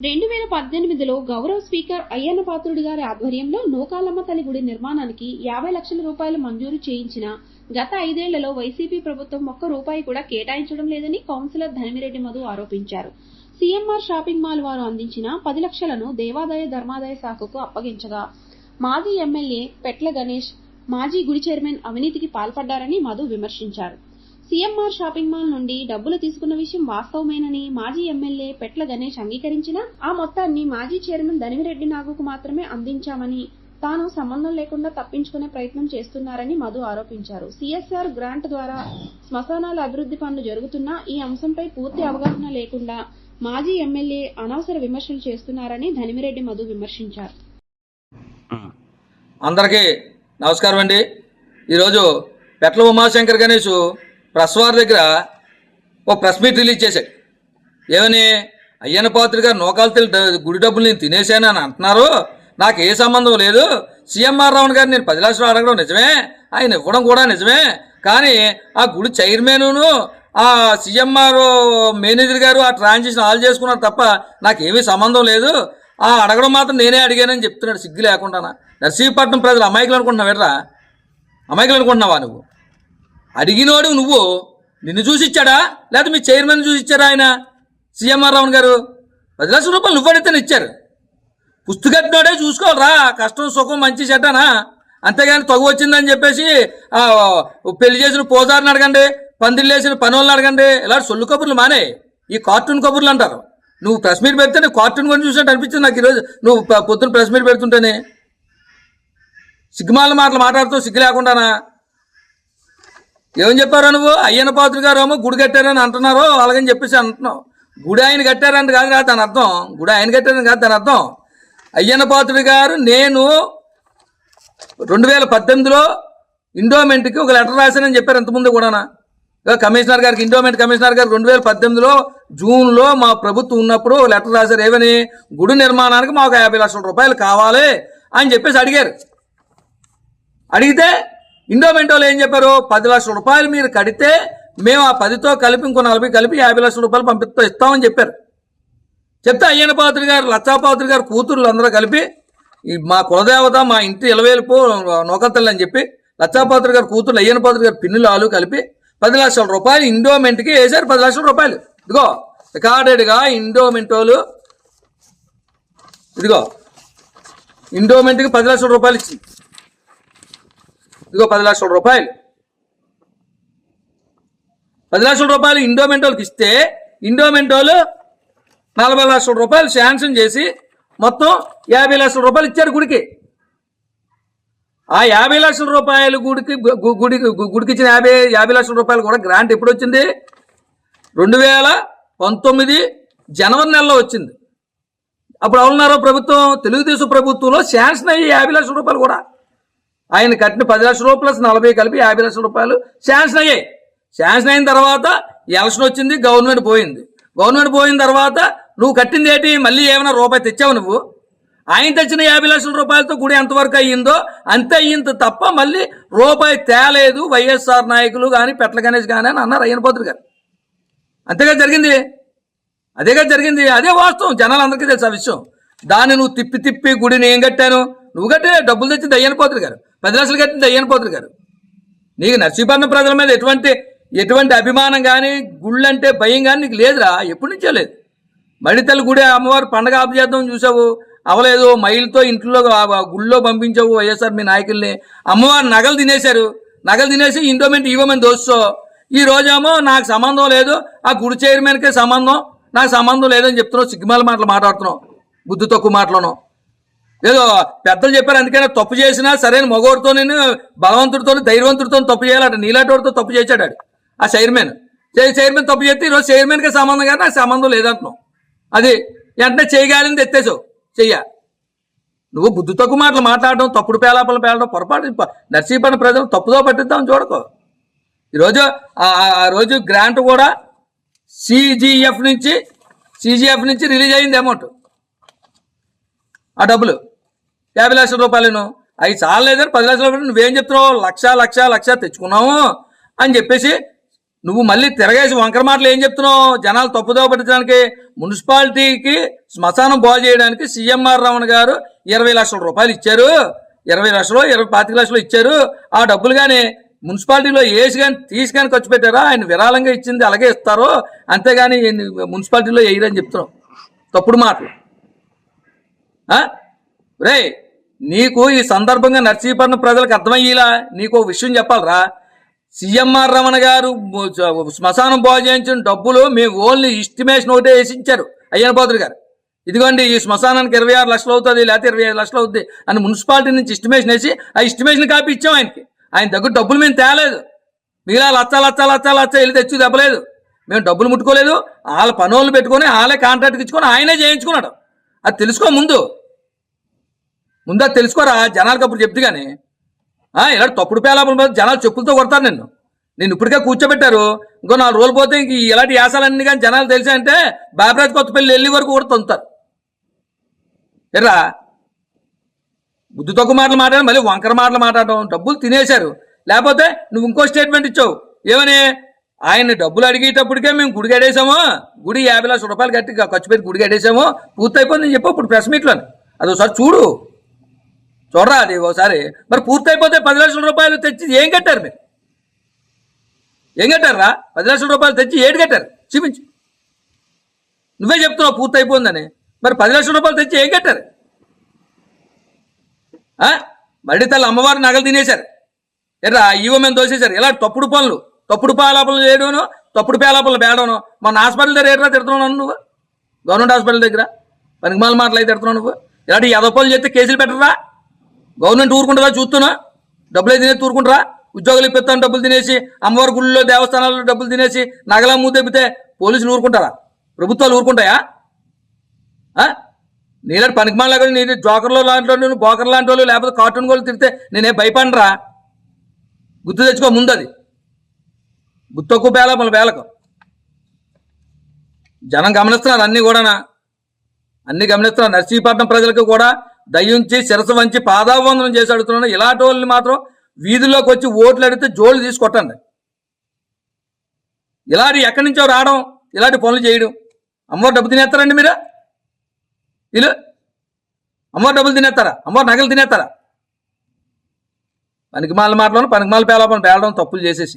రెండు వేల పద్దెనిమిదిలో గౌరవ స్పీకర్ అయ్యన్న పాత్రుడి గారి ఆధ్వర్యంలో నూకాలమ్మ తల్లి గుడి నిర్మాణానికి యాభై లక్షల రూపాయలు మంజూరు చేయించిన గత ఐదేళ్ళలో వైసీపీ ప్రభుత్వం ఒక్క రూపాయి కూడా కేటాయించడం లేదని కౌన్సిలర్ ధనమిరెడ్డి మధు ఆరోపించారు. సీఎంఆర్ షాపింగ్ మాల్ వారు అందించిన పది లక్షలను దేవాదాయ ధర్మాదాయ శాఖకు అప్పగించగా మాజీ ఎమ్మెల్యే పెట్ల గణేష్ మాజీ గుడి చైర్మన్ అవినీతికి పాల్పడ్డారని మధు విమర్శించారు. సీఎంఆర్ షాపింగ్ మాల్ నుండి డబ్బులు తీసుకున్న విషయం వాస్తవమేనని మాజీ ఎమ్మెల్యే పెట్ల గణేష్ అంగీకరించినా ఆ మొత్తాన్ని మాజీ చైర్మన్ ధనిమిరెడ్డి నాగుకు మాత్రమే అందించామని తాను సంబంధం లేకుండా తప్పించుకునే ప్రయత్నం చేస్తున్నారని మధు ఆరోపించారు. సిఎస్ఆర్ గ్రాంట్ ద్వారా శ్మశానాల అభివృద్ధి పనులు జరుగుతున్నా ఈ అంశంపై పూర్తి అవగాహన లేకుండా మాజీ ఎమ్మెల్యే అనవసర విమర్శలు చేస్తున్నారని ధనిమిరెడ్డి మధు విమర్శించారు. అందరికీ నమస్కారం అండి. ఈరోజు పెట్ల ఉమాశంకర్ గణేష్ ప్రెస్ దగ్గర ఓ ప్రెస్ మీట్ రిలీజ్ చేశాడు. ఏమని? అయ్యన్న పాత్రి గారు నోకాలు తెలి గుడి డబ్బులు నేను తినేశానని అంటున్నారు. నాకు ఏ సంబంధం లేదు. సీఎంఆర్ రావు గారు నేను పది లక్షలు అడగడం నిజమే. ఆయన ఇవ్వడం కూడా నిజమే. కానీ ఆ గుడి చైర్మన్ను ఆ సీఎంఆర్ మేనేజర్ గారు ఆ ట్రాన్సాక్షన్ ఆల్ చేసుకున్నారు తప్ప నాకేమీ సంబంధం లేదు. ఆ అడగడం మాత్రం నేనే అడిగానని చెప్తున్నాడు సిగ్గు లేకుండా నర్సీపట్నం ప్రజలు అమాయకులు అనుకుంటున్నావు ఎట్రా అమాయకులు అనుకుంటున్నావా నువ్వు? అడిగినోడు నువ్వు? నిన్ను చూసి ఇచ్చాడా లేకపోతే మీ చైర్మన్ చూసి ఇచ్చారా ఆయన? సీఎంఆర్ రావు గారు? పది లక్షల రూపాయలు నువ్వు ఇచ్చారు. పుస్తకట్టినోడే చూసుకోవాలరా. కష్టం సుఖం మంచి చెడ్డనా? అంతేగాని తగు వచ్చిందని చెప్పేసి పెళ్ళి చేసిన పోజారిని అడగండి పందిళ్ళు వేసిన పనులను అడగండి. ఇలాంటి సొల్లు కబుర్లు మానే. ఈ కార్టూన్ కబుర్లు అంటారు. నువ్వు ప్రెస్ మీట్ పెడితే నువ్వు కార్టూన్ కొని చూసినట్టు అనిపించింది నాకు ఈరోజు. నువ్వు పొద్దున్న ప్రెస్ మీట్ పెడుతుంటేనే. సిగ్మాల మాటలు మాట్లాడుతూ సిగ్గు లేకుండానా? ఏమని చెప్పారా నువ్వు? అయ్యన పాత్రుడు గారు ఏమో గుడి కట్టారని అంటున్నారు అలాగని చెప్పేసి అంటున్నావు. గుడి ఆయన కట్టారని కాదు కాదు దాని అర్థం. గుడి ఆయన కట్టారని కాదు దాని అర్థం. అయ్యన్న పాత్రుడి గారు నేను రెండు వేల పద్దెనిమిదిలో ఇండోమెంట్కి ఒక లెటర్ రాశానని చెప్పారు ఇంతకుముందు కూడానా? కమిషనర్ గారికి ఇండోమెంట్ కమిషనర్ గారు రెండు వేల పద్దెనిమిదిలో జూన్లో మా ప్రభుత్వం ఉన్నప్పుడు లెటర్ రాశారు. ఏమని? గుడి నిర్మాణానికి మాకు యాభై లక్షల రూపాయలు కావాలి అని చెప్పేసి అడిగారు. అడిగితే ఇండోమెంట్ వాళ్ళు ఏం చెప్పారు? పది లక్షల రూపాయలు మీరు కడితే మేము ఆ పదితో కలిపి ఇంకో నలభై కలిపి యాభై లక్షల రూపాయలు పంపిస్తా ఇస్తామని చెప్పారు. చెప్తే అయ్యన పాత్రి గారు లచ్చాపాత్రి గారు కూతుర్లు అందరూ కలిపి మా కులదేవత మా ఇంటి ఇలవేలుపు నోకతల్లి అని చెప్పి లచ్చాపాత్రి గారు కూతురు అయ్యన పాత్రి గారు పిన్నులు ఆలు కలిపి పది లక్షల రూపాయలు ఇండోమెంట్కి వేశారు. పది లక్షల రూపాయలు. ఇదిగో రికార్డెడ్గా ఇండోమెంట్ వాళ్ళు ఇదిగో ఇండోమెంట్కి పది లక్షల రూపాయలు ఇచ్చింది ఇదిగో పది లక్షల రూపాయలు. పది లక్షల రూపాయలు ఇండోమెంట్ వాళ్ళకి ఇస్తే ఇండోమెంట్ వాళ్ళు నలభై లక్షల రూపాయలు శాంక్షన్ చేసి మొత్తం యాభై లక్షల రూపాయలు ఇచ్చారు గుడికి. ఆ యాభై లక్షల రూపాయలు గుడికి గుడికి గుడికి ఇచ్చిన యాభై యాభై లక్షల రూపాయలు కూడా గ్రాంట్ ఎప్పుడు వచ్చింది? రెండు వేల పంతొమ్మిది జనవరి నెలలో వచ్చింది. అప్పుడు అవునారో ప్రభుత్వం? తెలుగుదేశం ప్రభుత్వంలో శాంక్షన్ అయ్యి యాభై లక్షల రూపాయలు కూడా. ఆయన కట్టిన పది లక్షల రూపాయలు ప్లస్ నలభై కలిపి యాభై లక్షల రూపాయలు శాంక్షన్ అయ్యాయి. శాంక్షన్ అయిన తర్వాత ఎలక్షన్ వచ్చింది గవర్నమెంట్ పోయింది. గవర్నమెంట్ పోయిన తర్వాత నువ్వు కట్టింది ఏంటి? మళ్ళీ ఏమైనా రూపాయి తెచ్చావు నువ్వు? ఆయన తెచ్చిన యాభై లక్షల రూపాయలతో గుడి ఎంతవరకు అయ్యిందో అంతే అయ్యింది తప్ప మళ్ళీ రూపాయి తేలేదు వైఎస్ఆర్ నాయకులు కానీ పెట్ల గణేష్ కానీ అని అన్నారు అయ్యన పోతుడు గారు. అంతేగా జరిగింది? అదేగా జరిగింది? అదే వాస్తవం. జనాలందరికీ తెలుసు ఆ విషయం. దాన్ని నువ్వు తిప్పి తిప్పి గుడిని ఏం కట్టాను? నువ్వు కట్టే డబ్బులు తెచ్చి అయ్యన పోతులు గారు. పది లక్షలు కట్టిన అయ్యన పోతులు గారు. నీకు నర్సీపట్నం ప్రజల మీద ఎటువంటి ఎటువంటి అభిమానం కానీ గుళ్ళంటే భయం కానీ నీకు లేదురా. ఎప్పటి నుంచో లేదు. మడితల్లి గుడి అమ్మవారు పండగ ఆపు చూసావు. అవలేదు మైలుతో ఇంట్లో గుళ్ళో పంపించావు వైఎస్ఆర్ మీ నాయకుల్ని. అమ్మవారు నగలు తినేశారు. నగలు తినేసి ఇండోమెంట్ ఇవ్వమని దోస్తో. ఈ రోజేమో నాకు సంబంధం లేదు. ఆ గుడి చైర్మన్కే సంబంధం. నాకు సంబంధం లేదని చెప్తున్నావు. సిగ్మాల మాటలు మాట్లాడుతున్నావు. బుద్ధి తక్కువ మాటలను ఏదో పెద్దలు చెప్పారు అందుకనే తప్పు చేసినా సరైన మగవాడితో నేను బలవంతుడితో ధైర్యవంతుడితో తప్పు చేయాలట. నీలాటోడితో తప్పు చేశాడు ఆ చైర్మన్. చైర్మన్ తప్పు చేస్తే ఈరోజు చైర్మన్కి సంబంధం కానీ నాకు సంబంధం లేదంటున్నావు. అది వెంటనే చేయగాలని ఎత్తేసావు. చెయ్య. నువ్వు బుద్ధి తక్కువ మాటలు మాట్లాడడం తప్పుడు పేలాపలు పేలడం పొరపాటు. ప- నర్సీపట్నం ప్రజలు తప్పుదో పట్టిద్దాం చూడకో. ఈరోజు ఆ- ఆ రోజు గ్రాంట్ కూడా సిజిఎఫ్ నుంచి సిజిఎఫ్ నుంచి రిలీజ్ అయింది అమౌంట్. ఆ డబ్బులు. యాభై లక్షల రూపాయలను. అవి చాలలేదని పది లక్షల రూపాయలు నువ్వేం చెప్తున్నావు? లక్ష లక్ష లక్ష తెచ్చుకున్నాము అని చెప్పేసి నువ్వు మళ్ళీ తిరగేసి వంకర మాటలు ఏం చెప్తున్నావు? జనాలు తప్పుదోవ పట్టించడానికి మున్సిపాలిటీకి శ్మశానం బాగు చేయడానికి సీఎంఆర్ రమణ గారు ఇరవై లక్షల రూపాయలు ఇచ్చారు. ఇరవై లక్షలు ఇరవై పాతిక లక్షలు ఇచ్చారు. ఆ డబ్బులు కానీ మున్సిపాలిటీలో వేసి కానీ తీసి కానీ ఖర్చు పెట్టారా? ఆయన విరాళంగా ఇచ్చింది అలాగే ఇస్తారు. అంతేగాని మున్సిపాలిటీలో వేయరని చెప్తున్నావు తప్పుడు మాటలు. రే నీకు ఈ సందర్భంగా నర్సీపట్నం ప్రజలకు అర్థమయ్యేలా నీకు ఒక విషయం చెప్పాలరా. సిఎంఆర్ రమణ గారు శ్మశానం బాగు చేయించిన డబ్బులు మేము ఓన్లీ ఎస్టిమేషన్ ఒకటే వేసి ఇచ్చారు అయ్యన పోతుడు గారు. ఇదిగోండి ఈ శ్మశానానికి ఇరవై ఆరు లక్షలు అవుతుంది లేకపోతే ఇరవై ఐదు లక్షలు అవుతుంది అని మున్సిపాలిటీ నుంచి ఎస్టిమేషన్ వేసి ఆ ఎస్టిమేషన్ కాపీ ఇచ్చాం ఆయనకి. ఆయన దగ్గర డబ్బులు మేము తేలేదు. మిగిలిన లచ్చ లచ్చ లచ్చ లచ్చ వెళ్ళి తెచ్చి దెబ్బలేదు. మేము డబ్బులు ముట్టుకోలేదు. వాళ్ళ పనులు పెట్టుకొని వాళ్ళే కాంట్రాక్ట్కి ఇచ్చుకొని ఆయనే చేయించుకున్నాడు. అది తెలుసుకో ముందు. ముందా తెలుసుకోరా? జనాలకు అప్పుడు చెప్తే కానీ ఆ, ఇలా తప్పుడు పేలాపల మీద జనాలు చెప్పులతో కొడతారు నిన్ను. నేను ఇప్పటికే కూర్చోబెట్టారు. ఇంకో నాలుగు రోజులు పోతే ఇంక ఇలాంటి యాసాలన్నీ కానీ జనాలు తెలిసాయంటే బాబరాజ్ కొత్తపల్లి వెళ్ళి వరకు కూడా తొంతారు ఎర్రా? బుద్ధి తక్కువ మాటలు మాట్లాడి మళ్ళీ వంకర మాటలు మాట్లాడడం డబ్బులు తినేశారు. లేకపోతే నువ్వు ఇంకో స్టేట్మెంట్ ఇచ్చావు. ఏమని? ఆయన డబ్బులు అడిగేటప్పటికే మేము గుడి కట్టేసాము గుడి యాభై లక్షల రూపాయలు కట్టి ఖర్చు పెట్టి గుడి కట్టేసాము పూర్తయిపోయింది చెప్పు ఇప్పుడు ప్రెస్ మీట్లోని అది ఒకసారి చూడు. చూడరా అది ఒకసారి మరి పూర్తయిపోతే పది లక్షల రూపాయలు తెచ్చి ఏం కట్టారు మీరు? ఏం కట్టారా పది లక్షల రూపాయలు తెచ్చి ఏడు కట్టారు? చూపించు. నువ్వే చెప్తున్నావు పూర్తయిపోయిందని. మరి పది లక్షల రూపాయలు తెచ్చి ఏం కట్టారు? మళ్ళీ తల్లి అమ్మవారి నగలు తినేశారు. ఎర్రా ఈవో మేము దోసేశారు ఇలా తప్పుడు పనులు. తప్పుడు పాలాపలు చేయడం తప్పుడు పేలాపలు బేడను మన హాస్పిటల్ దగ్గర ఏట్రా తిడుతున్నావు నువ్వు? గవర్నమెంట్ హాస్పిటల్ దగ్గర? పనికిమాల మాటలు అయితే తిడుతున్నావు నువ్వు? ఇలాంటి ఎదపలు చేస్తే కేసులు పెట్టరా? గవర్నమెంట్ ఊరుకుంటారా చూస్తున్నా. డబ్బులు అయితే ఊరుకుంటారా? ఉద్యోగులు ఇప్పిస్తాను డబ్బులు తినేసి అమ్మవారి గుళ్ళలో దేవస్థానాల్లో డబ్బులు తినేసి నగల మూతెప్పితే పోలీసులు ఊరుకుంటారా? ప్రభుత్వాలు ఊరుకుంటాయా? ఆ? నీలాంటి పనికిమాల కూడా జోకర్లో లాంటి వాళ్ళు బోకర్ లాంటి వాళ్ళు లేకపోతే కార్టూన్ వాళ్ళు తిరిగితే నేనే భయపడరా గుర్తు తెచ్చుకో ముందు అది గుర్తొక్కు బేల మన బేలకు. జనం గమనిస్తున్నారు అన్నీ కూడానా? అన్నీ గమనిస్తున్నారు. నర్సీపట్నం ప్రజలకు కూడా దయించి శిరస వంచి పాదావందనం చేసి అడుగుతున్నాను. ఇలాంటి వాళ్ళని మాత్రం వీధుల్లోకి వచ్చి ఓట్లు అడిగితే జోళ్ళు తీసుకొట్టండి ఇలాంటి ఎక్కడి నుంచో రావడం ఇలాంటి పనులు చేయడం. అమ్మవారు డబ్బు తినేస్తారండి మీరు? వీళ్ళు? అమ్మవారు డబ్బులు తినేస్తారా? అమ్మవారు నగలు తినేస్తారా? పనికిమాల మాటలను పనికిమాల పేలాపని పేలడం తప్పులు చేసేసి.